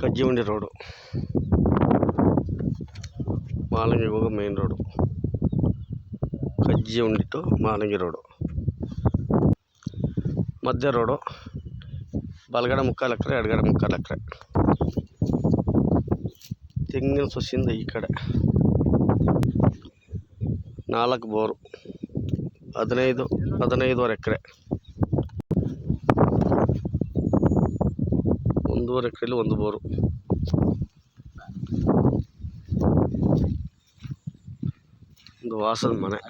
ಕಜ್ಜಿಹುಂಡಿ road. Malangi ಹೋಗೋ main road. Kajjimandi to Malangi road. ಮಧ್ಯ road. ಬಲಗಡೆ ಮುಕ್ಕಾಲು ಎಕರೆ, ಎಡಗಡೆ ಮುಕ್ಕಾಲು ಎಕರೆ. ತೆಂಗಿನ ಸಸಿಯಿಂದ ಈ ಕಡೆ. ನಾಲ್ಕು ಬೋರು. ಹದಿನೈದು, ಹದಿನೈದುವರೆ ಎಕರೆ. ಒಂದೂವರೆ ಎಕರೆಲಿ ಒಂದು ಬೋರು. ಒಂದು ವಾಸದ ಮನೆ.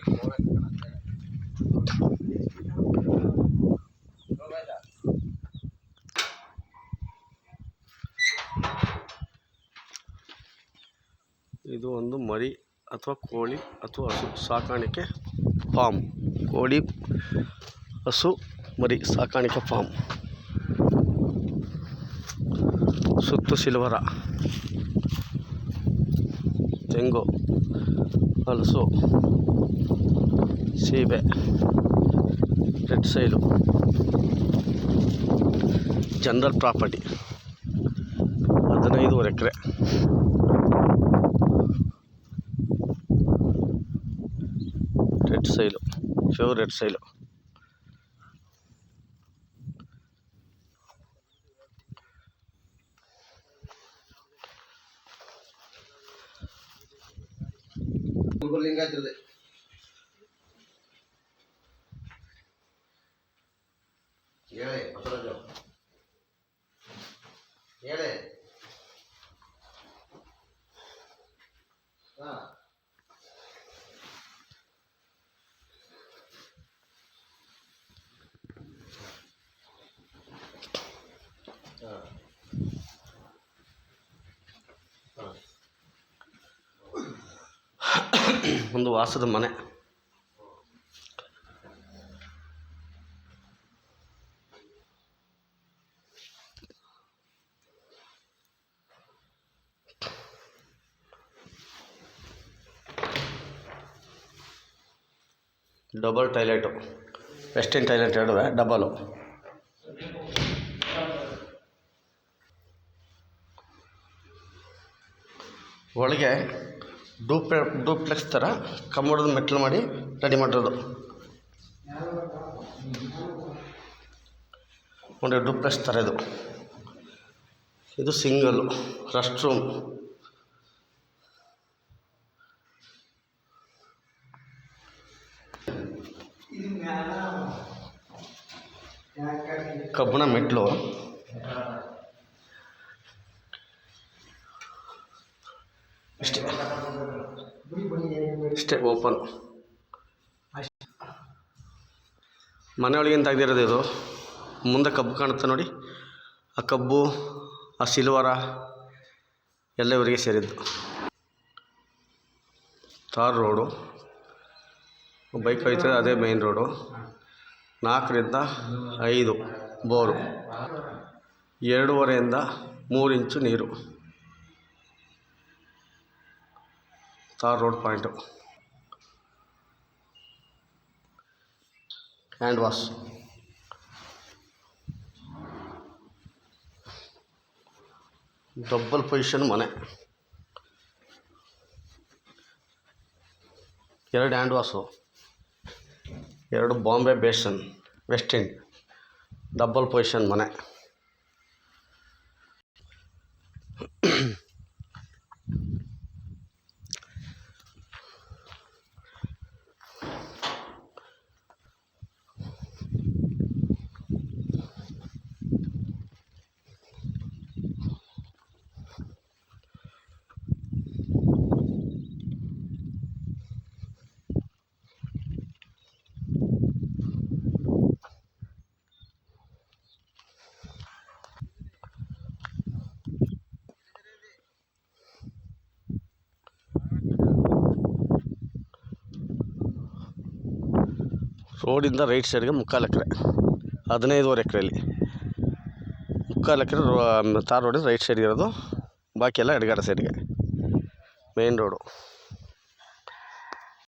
ಇದು ಒಂದು ಮರಿ ಅಥವಾ ಕೋಳಿ ಅಥವಾ ಹಸು ಸಾಕಾಣಿಕೆ ಫಾರ್ಮ್. ಕೋಳಿ, ಹಸು, ಮರಿ ಸಾಕಾಣಿಕೆ ಫಾರ್ಮ್. ಸುತ್ತು ಸಿಲ್ವರ. ತೆಂಗು, ಹಲಸು, ಸೀಬೆ, red soil. General property ಹದಿನೈದುವರೆ acre. Red soil, pure red soil. ಲಿಂಗಾಯತರದೇ ಹೇಳಿ ಬಸವರಾಜು ಹೇಳಿ ಹಾ ಹಾ ಒಂದು ವಾಸದ ಮನೆ. ಡಬಲ್ ಟಾಯ್ಲೆಟು ವೆಸ್ಟರ್ನ್ ಟಾಯ್ಲೆಟ್ ಹೇಳುವೆ ಡಬಲು ಒಳಗೆ ಡೂಪ್ಲೆ, ಡೂಪ್ಲೆಕ್ಸ್ ಥರ ಕಮ್ಮಡದ ಮೆಟ್ಲು ಮಾಡಿ ರೆಡಿ ಮಾಡಿರೋದು. ನೋಡಿ, ಡೂಪ್ಲೆಕ್ಸ್ ಥರ ಇದು. ಇದು ಸಿಂಗಲ್ಲು ರೆಸ್ಟ್ ರೂಮ್. ಕಬ್ಬಣ ಮೆಟ್ಲು. ಇಷ್ಟೇ ಇಷ್ಟೇ ಓಪನ್. ಮನೆಯೊಳಗಿಂದ ತೆಗೆದಿರೋದು ಇದು. ಮುಂದೆ ಕಬ್ಬು ಕಾಣುತ್ತೆ ನೋಡಿ. ಆ ಕಬ್ಬು, ಆ ಸಿಲ್ವರ ಎಲ್ಲ ಇವರಿಗೆ ಸೇರಿದ್ದು. ತಾರ್ ರೋಡು. ಬೈಕ್ ಹೋಯ್ತದೆ, ಅದೇ ಮೇನ್ ರೋಡು. ನಾಲ್ಕರಿಂದ ಐದು ಬೋರು. ಎರಡೂವರೆಯಿಂದ ಮೂರು ಇಂಚು ನೀರು. tar road point hand wash double position ಮನೆ ಎರಡು ಹ್ಯಾಂಡ್ ವಾಶು ಎರಡು Bombay basin west end double position ಮನೆ ರೋಡಿಂದ ರೈಟ್ ಸೈಡ್ಗೆ ಮುಕ್ಕಾಲು ಎಕರೆ, ಹದಿನೈದುವರೆ ಎಕರೆಯಲ್ಲಿ. ಮುಕ್ಕಾಲು ಎಕರೆ ರೋ ತಾರ್ ರೋಡಿಂದ ರೈಟ್ ಸೈಡ್ಗೆ ಇರೋದು ಬಾಕಿ ಎಲ್ಲ ಎಡಗಡೆ ಸೈಡ್ಗೆ, ಮೇನ್ ರೋಡು.